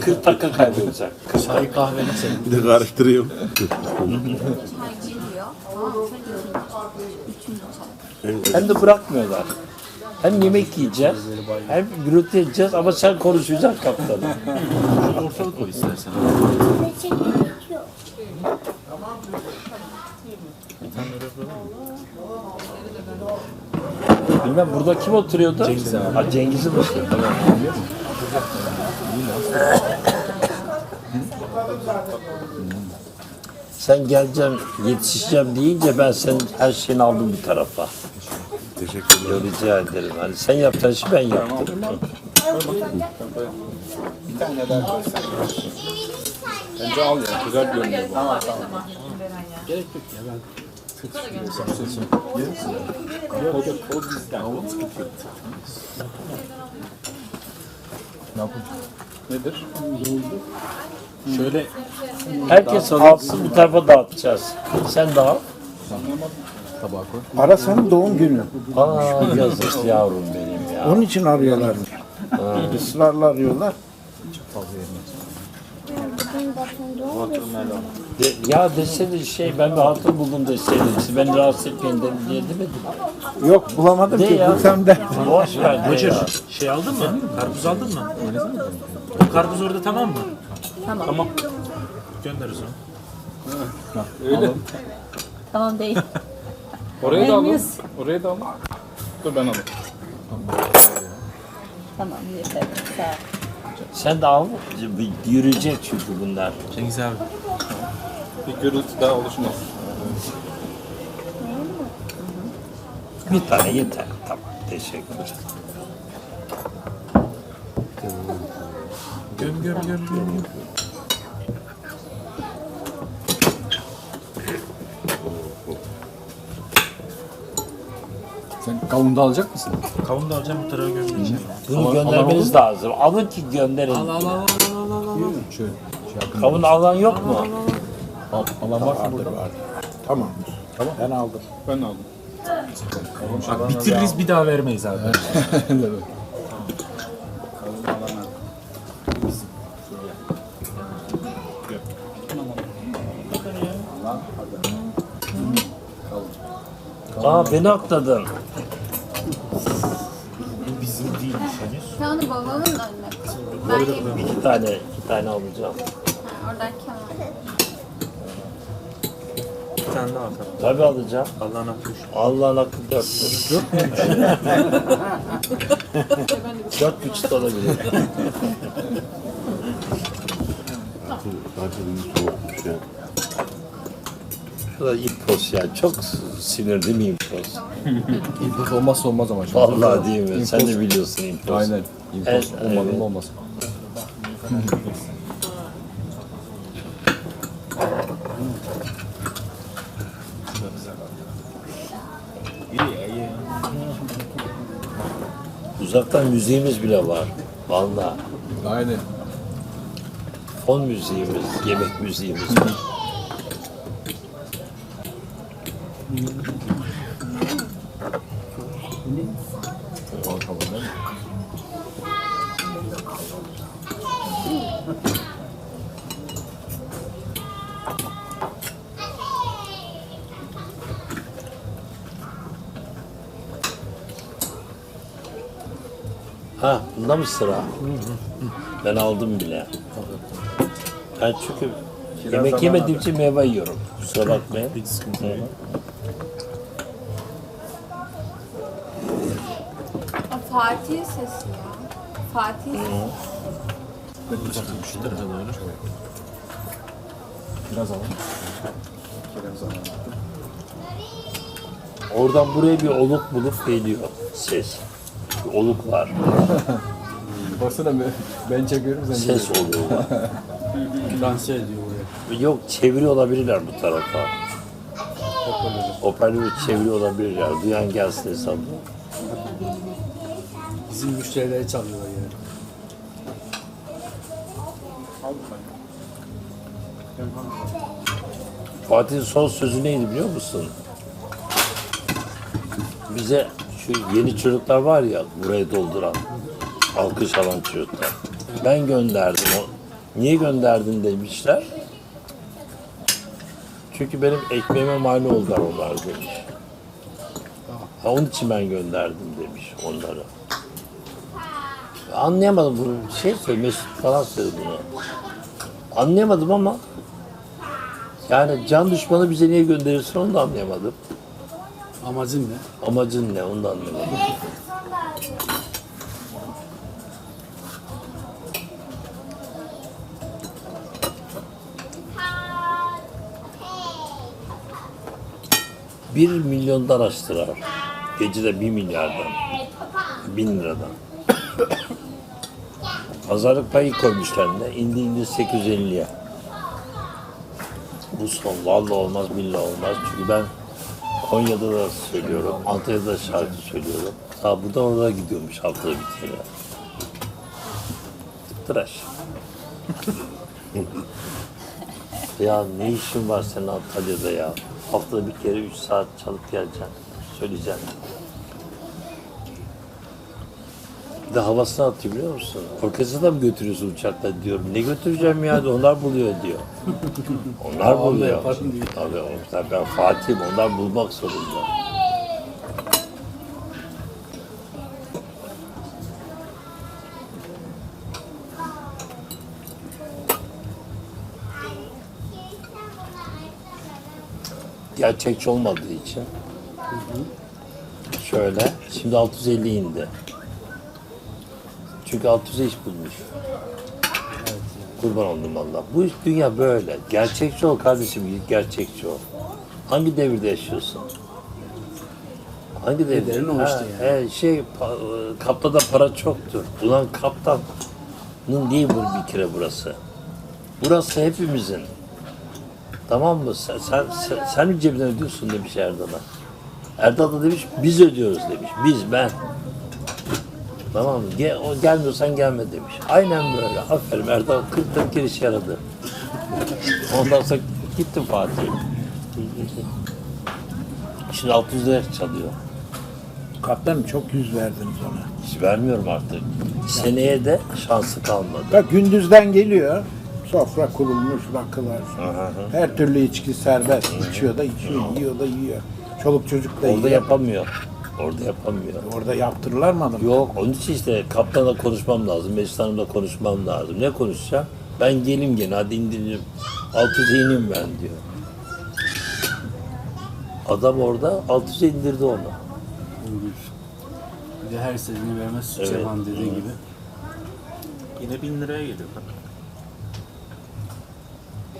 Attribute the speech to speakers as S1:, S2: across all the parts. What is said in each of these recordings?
S1: 40 dakika kaybolacak.
S2: Çay kahveni senin.
S3: Bir de karıştırıyorum.
S1: Hem de bırakmıyorlar. Hem yemek yiyeceğiz, hem gürültü edeceğiz ama sen konuşacaksın kaptanım.
S2: Ortalık koy istersen.
S1: Bilmem burada kim oturuyordu? Cengiz abi. Cengiz'in oturuyor. Tamam. Sen geleceğim, yetişeceğim deyince ben senin her şeyini aldım bir tarafa.
S3: Teşekkür ederim.
S1: Yo, rica ederim. Hani sen yaptığın işi ben yaptım.
S4: Bence al ya. Güzel görünüyor bu. Nedir?
S2: Şöyle
S1: Herkes alsın bir tarafa dağıtacağız. Sen de al.
S2: tabağa koy.
S5: Arasanın doğum günü.
S1: Aa yazık yavrum benim ya.
S5: Onun için arıyorlar. Israrla arıyorlar.
S1: De- ya desene şey ben bir hatun buldum deseydi. Siz beni rahatsız etmeyin de, diye demedim.
S5: Yok bulamadım ki.
S1: ya?
S5: Bulsam der.
S1: Boş ver de ya.
S6: Şey aldın mı? Karpuz aldın mı? Karpuz orada tamam mı?
S7: Tamam.
S6: Tamam. Göndeririz onu.
S7: Tamam değil.
S4: Oraya da alın.
S7: Henüz.
S4: Oraya da alın. Dur ben alayım.
S7: Tamam yeter. Sağ ol.
S1: Sen de al. Yürüyecek çünkü bunlar.
S6: Cengiz abi.
S4: Bir gürültü daha oluşmaz.
S1: Bir tane yeter. Tamam. Teşekkür ederim.
S6: Göm göm göm göm.
S2: Sen kavun da alacak mısın?
S6: Kavun da alacağım bu tarafa gömdüreceğim.
S1: Bunu göndermeniz lazım. Alın ki gönderin.
S6: Al al al al al al al.
S2: Şöyle. Şey.
S1: Kavun alan yok mu?
S2: Al, alan var mı burada?
S5: vardır. Tamam. Tamam. Ben aldım.
S4: Ben aldım.
S6: Bak bitiririz bir daha vermeyiz abi.
S1: Aa beni atladın.
S7: Babamın önüne koy. Ben yemeyeyim.
S1: İki tane, iki tane alacağım.
S7: Ha, Oradan kenar.
S6: Bir tane daha atalım.
S1: Tabii alacağım.
S6: Allah'ın hakkı.
S1: Allah'ın hakkı dört. Dört buçuk da olabilir.
S3: Zaten iyi soğukmuş ya.
S1: Bu impos ya. Çok sinir değil mi impos?
S2: İmpos olmazsa olmaz ama. an.
S1: Vallahi değil mi? Sen de biliyorsun impos.
S2: Aynen. İmpos
S1: Evet,
S2: olmadan
S1: evet.
S2: da olmaz.
S1: Uzaktan müziğimiz bile var. Vallahi.
S2: Aynen.
S1: Fon müziğimiz, yemek müziğimiz var. Ha, bunda mı sıra? Ben aldım bile. Ben çünkü yemek yemediğim için meyve yiyorum. Kusura bakmayın.
S6: Hiç sıkıntı yok.
S7: Fatih sesi ya. Fatih sesi.
S6: Şu tarafa doğru.
S2: Biraz alalım.
S1: Oradan buraya bir oluk bulup geliyor ses. Bir oluk var.
S2: Baksana ben, ben çekiyorum sen
S1: Ses oluğu var.
S6: Dans ediyor oraya.
S1: Yok çeviriyor olabilirler bu tarafa. Hoparlörü çeviriyor olabilirler. Duyan gelsin hesabı.
S2: Bizim müşterileri çalıyorlar yani.
S1: Fatih'in son sözü neydi biliyor musun? Bize şu yeni çocuklar var ya burayı dolduran, alkış alan çocuklar. Ben gönderdim. O, niye gönderdin demişler. Çünkü benim ekmeğime mani oldular onlar demiş. Ha, onun için ben gönderdim demiş onları. Anlayamadım bunu. Şey söyledi, Mesut falan söyledi bunu. Anlayamadım ama yani can düşmanı bize niye gönderirsin onu da anlayamadım.
S8: Amacın ne?
S1: Amacın ne onu da anlayamadım. Bir milyondan açtılar. Gecede bir milyardan. Bin liradan. Pazarlık payı koymuş kendine. İndi indi 850'ye. Bu son. Vallahi olmaz, billahi olmaz. Çünkü ben Konya'da da söylüyorum. Antalya'da da şarkı söylüyorum. Ta buradan oraya gidiyormuş haftada bir kere. Tıraş. ya ne işin var senin Antalya'da ya? Haftada bir kere 3 saat çalıp geleceksin. Söyleyeceksin. Bir de havasını atıyor biliyor musun? Orkestra da mı götürüyorsun uçakla diyorum. Ne götüreceğim ya? Onlar buluyor diyor. Onlar buluyor. Tabii oğlum, tabii ben Fatih'im. Onlar bulmak zorunda. Gerçekçi olmadığı için. Şöyle. Şimdi 650 indi. Çünkü 600'e iş bulmuş. Kurban oldum valla. Bu iş dünya böyle. Gerçekçi ol kardeşim, gerçekçi ol. Hangi devirde yaşıyorsun? Hangi devirde? Ha,
S8: yani.
S1: he, şey, pa- e, kaptada para çoktur. Ulan kaptanın değil bu bir kere burası. Burası hepimizin. Tamam mı? Sen, sen, sen, sen cebinden ödüyorsun demiş Erdal'a. Erdal da demiş biz ödüyoruz demiş. Biz, ben. Tamam mı? Gel, o gelmiyorsan gelme demiş. Aynen böyle. Aferin Erdal 40 40 giriş yaradı. Ondan sonra gittim Fatih'e. Şimdi 600 lira çalıyor.
S5: Kaptanım çok yüz verdiniz ona.
S1: Hiç vermiyorum artık. Seneye de şansı kalmadı.
S5: Bak gündüzden geliyor. Sofra kurulmuş, rakılar. Her türlü içki serbest. İçiyor da içiyor, yiyor da yiyor. Çoluk çocuk da
S1: Orada
S5: yiyor.
S1: yapamıyor. Orada yapamıyor.
S5: Orada yaptırırlar mı adam?
S1: Yok onun için işte kaptanla konuşmam lazım. Mesut Hanım'la konuşmam lazım. Ne konuşacağım? Ben gelim gene hadi indirelim. 600'e ineyim ben diyor. Adam orada 600'e indirdi onu.
S8: Bir de her istediğini vermez süt
S1: Evet.
S8: yapan dediği gibi.
S6: Yine bin liraya geliyor.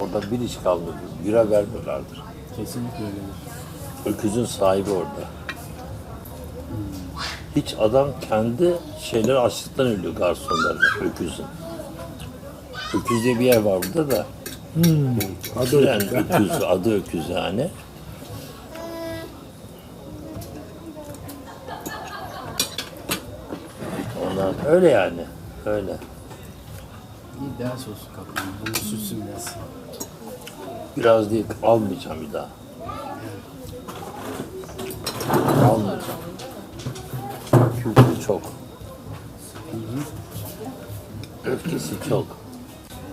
S1: Orada bir iş kalmadı. Bira vermiyorlardır.
S8: Kesinlikle öyledir.
S1: Öküzün sahibi orada. Hiç adam kendi şeyleri açlıktan ölüyor garsonları öküzün. Öküz diye bir yer var burada da.
S5: Adı
S1: Yani öküz, adı öküz yani. Ondan öyle yani. Öyle.
S8: İyi ders olsun kaptan. Bunu sütsün biraz.
S1: Biraz değil, almayacağım bir daha. Almayacağım. Çok. Öfkesi çok.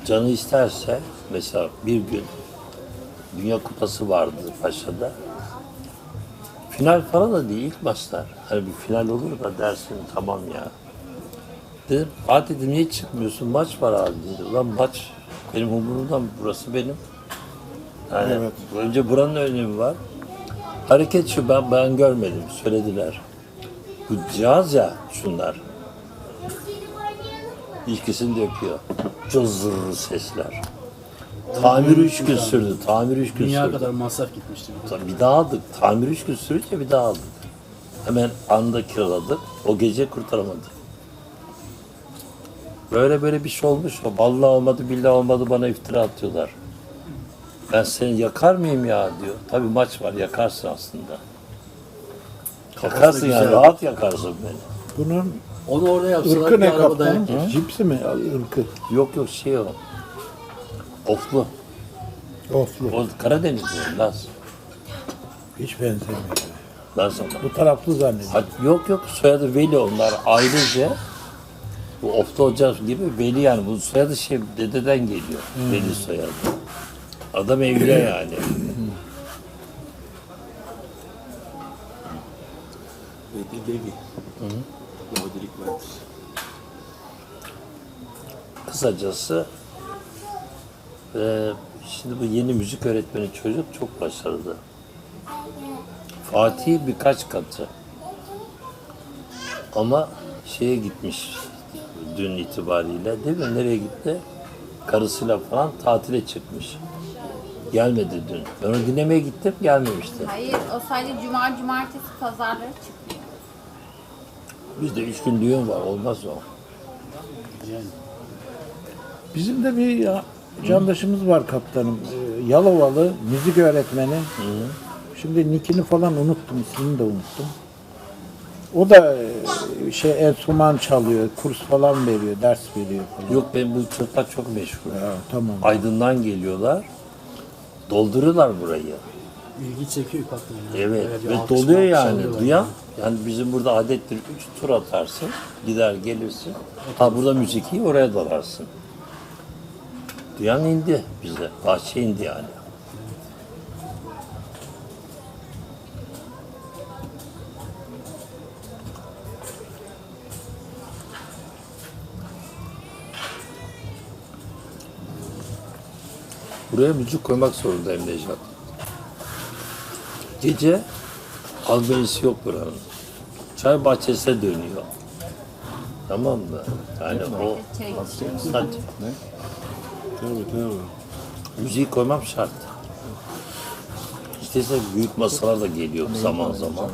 S1: Canı isterse, mesela bir gün Dünya Kupası vardı Paşa'da. Final falan da değil, ilk maçlar. Hani bir final olur da dersin tamam ya. Dedim, Fatih dedim niye çıkmıyorsun? Maç var abi dedi. Ulan maç benim umurumda mı? Burası benim. Yani
S5: Evet.
S1: önce buranın önemi var. Hareket şu ben ben görmedim söylediler. Bu cihaz ya şunlar. İlkisini döküyor. Cızır sesler. Tamir üç gün sürdü. Tamir üç gün
S8: Dünya
S1: sürdü.
S8: kadar masraf gitmişti. bir de.
S1: Bir daha aldık. Tamir üç gün sürünce bir daha aldık. Hemen anda kiraladık. O gece kurtaramadık. Böyle böyle bir şey olmuş. Vallahi olmadı, billahi olmadı bana iftira atıyorlar. Ben seni yakar mıyım ya diyor. Tabii maç var yakarsın aslında. Yakarsın yani rahat yakarsın beni.
S5: Bunun
S8: Onu orada yapsalar
S5: ırkı
S8: bir
S5: ne
S8: araba dayak
S5: kaptanım?
S8: yer.
S5: Cipsi mi ırkı?
S1: Yok yok şey o. Oflu.
S5: Oflu.
S1: O Karadenizli Laz.
S5: Hiç benzemiyor.
S1: Laz ama.
S5: Bu taraflı zannediyorum.
S1: Ha, yok yok soyadı Veli onlar ailece Bu Ofta Hoca gibi Veli yani. Bu soyadı şey dededen geliyor. Veli soyadı. Adam evliya yani.
S3: Veli Levi. Yahudilik vardır.
S1: Kısacası e, şimdi bu yeni müzik öğretmeni çocuk çok başarılı. Fatih birkaç katı. Ama şeye gitmiş dün itibariyle değil mi? Nereye gitti? Karısıyla falan tatile çıkmış. Gelmedi dün. Ben onu dinlemeye gittim gelmemişti.
S7: Hayır o sadece cuma, cumartesi, pazarları çıkıyor.
S1: Bizde üç gün düğün var olmaz o.
S5: Bizim de bir ya- candaşımız var kaptanım. Ee, Yalovalı müzik öğretmeni. Şimdi nikini falan unuttum, ismini de unuttum. O da e, şey enstrüman çalıyor, kurs falan veriyor, ders veriyor falan.
S1: Yok ben bu çocuklar çok meşhur.
S5: Ya, tamam.
S1: Aydın'dan geliyorlar. Dolduruyorlar burayı.
S8: İlgi çekiyor kaptanım.
S1: Evet ve doluyor yani. Duyan yani bizim burada adettir üç tur atarsın. Gider gelirsin. Ha burada müzik iyi oraya dalarsın. Duyan indi bize. Bahçe indi yani. Buraya müzik koymak zorundayım Necat. Gece albenisi yok buranın. Çay bahçesine dönüyor. Tamam mı? Yani o hadi.
S3: Tabii tabii.
S1: Müziği koymam şart. İşte büyük masalar da geliyor zaman zaman.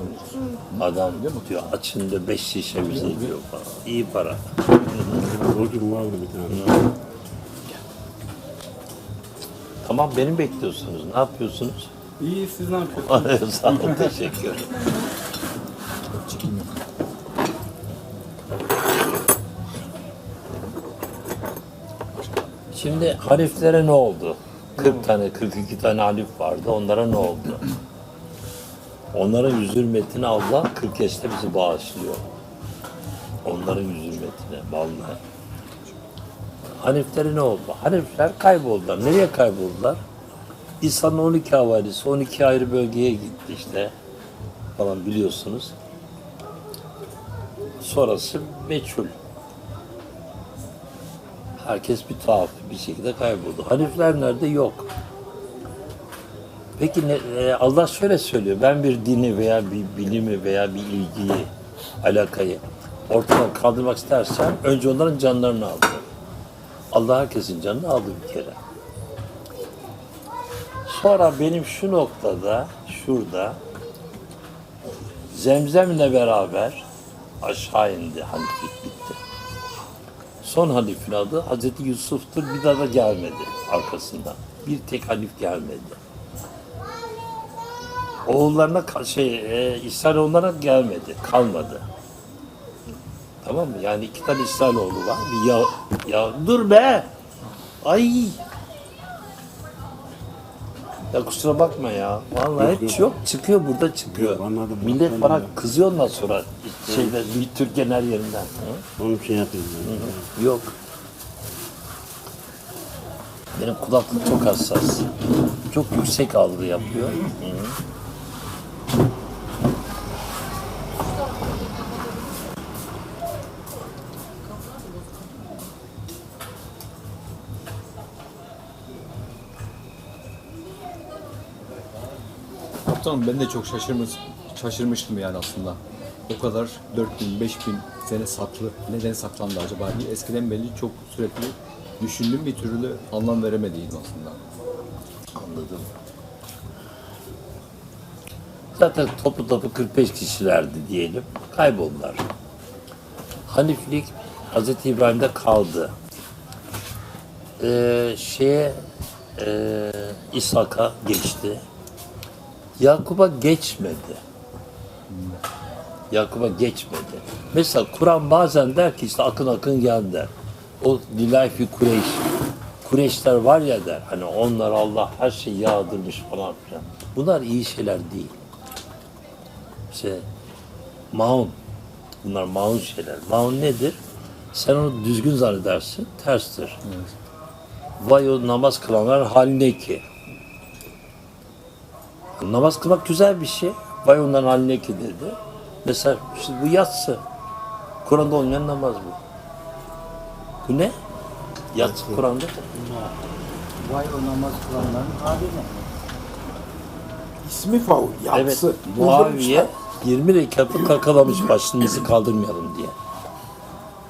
S1: Adam diyor açında beş şişe bize diyor falan. İyi para.
S3: O gün vardı bir tane.
S1: Tamam beni bekliyorsunuz. Ne yapıyorsunuz?
S4: İyi siz ne yapıyorsunuz?
S1: Sağ olun teşekkür. Şimdi hariflere ne oldu? 40 tane, 42 tane harif vardı. Onlara ne oldu? Onların yüz Allah 40 yaşta bizi bağışlıyor. Onların yüz hürmetine vallahi. Hanifleri ne oldu? Hanifler kayboldular. Nereye kayboldular? İsa'nın 12 havarisi 12 ayrı bölgeye gitti işte falan biliyorsunuz. Sonrası meçhul. Herkes bir tuhaf bir şekilde kayboldu. Hanifler nerede? Yok. Peki ne, e, Allah şöyle söylüyor. Ben bir dini veya bir bilimi veya bir ilgiyi, alakayı ortadan kaldırmak istersen önce onların canlarını aldı. Allah herkesin canını aldı bir kere. Sonra benim şu noktada, şurada Zemzem'le beraber aşağı indi haliflik bitti. Son halifin adı Hazreti Yusuf'tur. Bir daha da gelmedi arkasından. Bir tek halif gelmedi. Oğullarına şey, e, İsrailoğullarına gelmedi, kalmadı. Tamam mı? Yani iki tane İsrailoğlu var. Bir ya, ya dur be! Ay! Ya kusura bakma ya. Vallahi
S3: Yok,
S1: hep
S3: yok.
S1: yok çıkıyor burada çıkıyor.
S3: Yok, anladım.
S1: Millet
S3: Anladım
S1: bana
S3: ya.
S1: kızıyor ondan sonra şeyde bir Türkiye'nin her yerinden. Hı?
S3: Onu şey yapayım ben.
S1: Yok. Benim kulaklık çok hassas. Çok yüksek algı yapıyor. Hı.
S2: Kaptanım ben de çok şaşırmış, şaşırmıştım yani aslında. O kadar 4000, 5000 sene saklı. Neden saklandı acaba diye. Eskiden belli çok sürekli düşündüm bir türlü anlam veremediydim aslında.
S1: Anladım. Zaten topu topu 45 kişilerdi diyelim. Kayboldular. Haniflik Hazreti İbrahim'de kaldı. Ee, şeye e, İshak'a geçti. Yakup'a geçmedi. Yakup'a geçmedi. Mesela Kur'an bazen der ki işte akın akın gel der. O lillahi Kureyş. Kureyşler var ya der. Hani onlar Allah her şeyi yağdırmış falan filan. Bunlar iyi şeyler değil. İşte maun. Bunlar maun şeyler. Maun nedir? Sen onu düzgün zannedersin, terstir. Vay o namaz kılanların haline ki. Namaz kılmak güzel bir şey. Vay onların haline ki dedi. Mesela işte bu yatsı. Kur'an'da olmayan namaz bu. Bu ne? Yatsı Kur'an'da.
S5: Vay o namaz kılanların haline. İsmi faul,
S1: Evet.
S5: yatsı.
S1: Muaviye 20 rekatı kakalamış başımızı kaldırmayalım diye.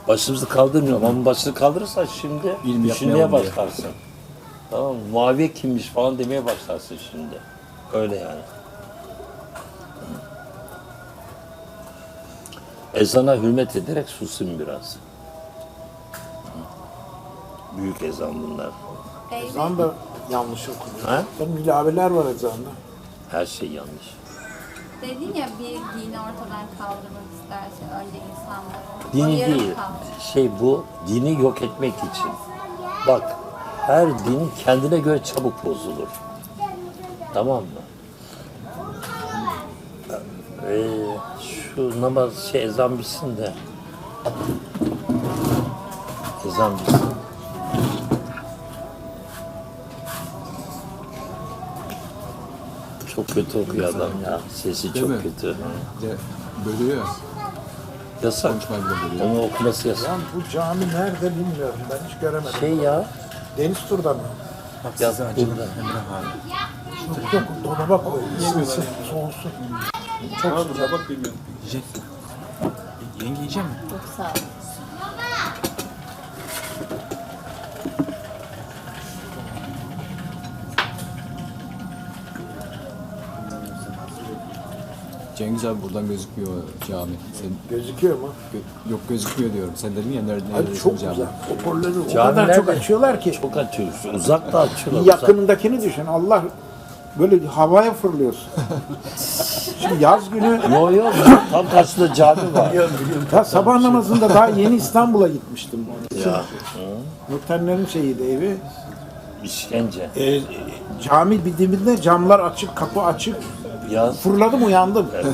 S1: Başımızı kaldırmıyorum ama başını kaldırırsan şimdi düşünmeye başlarsın. Tamam mı? Muaviye kimmiş falan demeye başlarsın şimdi. Öyle yani. Ezana hürmet ederek susun biraz. Büyük ezan bunlar.
S5: Ezan da yanlış okunuyor.
S1: Ha?
S5: Tabii ilaveler var ezanda.
S1: Her şey yanlış.
S7: Dedin ya bir dini ortadan kaldırmak isterse önce insanları. O
S1: Dini değil. Şey bu dini yok etmek için. Bak her din kendine göre çabuk bozulur. Tamam mı? Ee, şu namaz şey ezan bitsin de. Ezan bitsin. Çok kötü okuyor adam ya. Sesi
S2: Değil
S1: çok
S2: mi?
S1: kötü.
S2: De bölüyor ya.
S1: Yasak.
S2: Konuşmayı bile bölüyor.
S1: Onu okuması yasak.
S5: Lan bu cami nerede bilmiyorum. Ben hiç göremedim.
S1: Şey ya.
S5: Deniz turda mı?
S1: Ya burada.
S5: Yok yok dolaba koy. Isınsın, soğusun.
S4: Çok sıcak. Bak bilmiyorum.
S6: Yiyecek. Yenge yiyecek mi?
S7: Çok sağ ol.
S2: Cengiz abi buradan gözükmüyor cami. Sen,
S5: Gözüküyor mu?
S2: gö- yok gözükmüyor diyorum. Sen dedin ya nerede
S5: Hadi
S2: neredesin
S5: çok
S2: cami?
S5: güzel. Hoparlörü o kadar çok açıyorlar ki.
S1: Çok açıyor. Uzak da açıyorlar.
S5: Yakınındakini düşün. Allah böyle havaya fırlıyorsun. Şimdi yaz günü
S1: Yok yok. Tam karşısında cami var.
S5: ya sabah namazında daha yeni İstanbul'a gitmiştim.
S1: ya.
S5: Nurtenlerin şeyiydi evi.
S1: İşkence.
S5: E, cami bir dibinde camlar açık, kapı açık.
S1: Yaz.
S5: Fırladım uyandım.
S1: Evet.